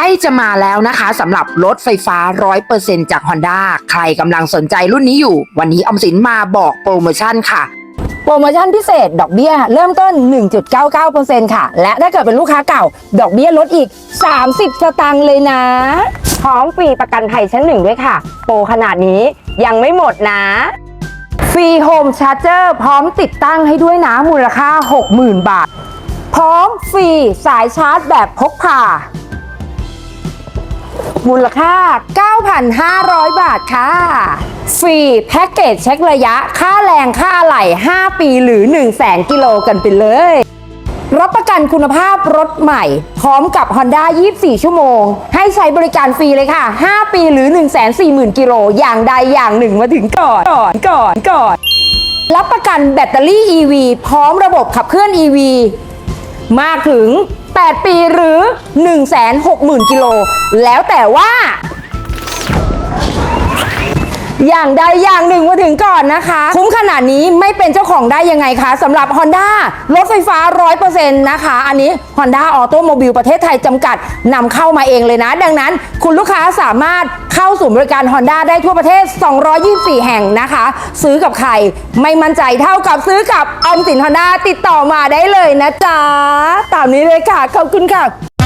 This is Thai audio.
ใกล้จะมาแล้วนะคะสำหรับรถไฟฟ้า 100%จาก Honda ใครกำลังสนใจรุ่นนี้อยู่ วันนี้ออมสินมาบอกโปรโมชั่นค่ะ โปรโมชั่นพิเศษ ดอกเบี้ย เริ่มต้น 1.99%ค่ะ และถ้าเกิดเป็นลูกค้าเก่า ดอกเบี้ยลดอีก 30 สตางค์เลยนะ พร้อมฟรีประกันภัยชั้นหนึ่งด้วยค่ะ โปรขนาดนี้ยังไม่หมดนะฟรีโฮมชาร์เจอร์พร้อมติดตั้งให้ด้วยนะมูลค่า 60,000 บาท พร้อมฟรีสายชาร์จแบบพกพา มูลค่า 9,500 บาทค่ะ ฟรีแพ็กเกจเช็คระยะ ค่าแรงค่าอะไหล่ 5 ปีหรือ1 0 0 0 0 กิโลกันไปเลย รับประกันคุณภาพรถใหม่ พร้อมกับ Honda 24 ชั่วโมง ให้ใช้บริการฟรีเลยค่ะ 5 ปีหรือ 140,000 กิโล อย่างใดอย่างหนึ่งมาถึงก่อนก่อนก่อนก่อนรับประกันแบตเตอรี่ EV พร้อมระบบขับเคลื่อน EV มากถึง 8 ปีหรือ 160,000 กิโล แล้วแต่ว่า อย่างใดอย่างหนึ่งมาถึงก่อนนะคะ คุ้มขนาดนี้ไม่เป็นเจ้าของได้ยังไงคะสำหรับ Honda รถไฟฟ้า 100%นะคะ อันนี้ Honda Automobile ประเทศไทยจำกัดนำเข้ามาเองเลยนะ ดังนั้น คุณลูกค้าสามารถเข้าสู่บริการ Honda ได้ทั่วประเทศ 224 แห่งนะคะ ซื้อกับใคร ไม่มั่นใจเท่ากับซื้อกับออมสิน Honda ติดต่อมาได้เลยนะจ๊ะตามนี้เลยค่ะขอบคุณค่ะ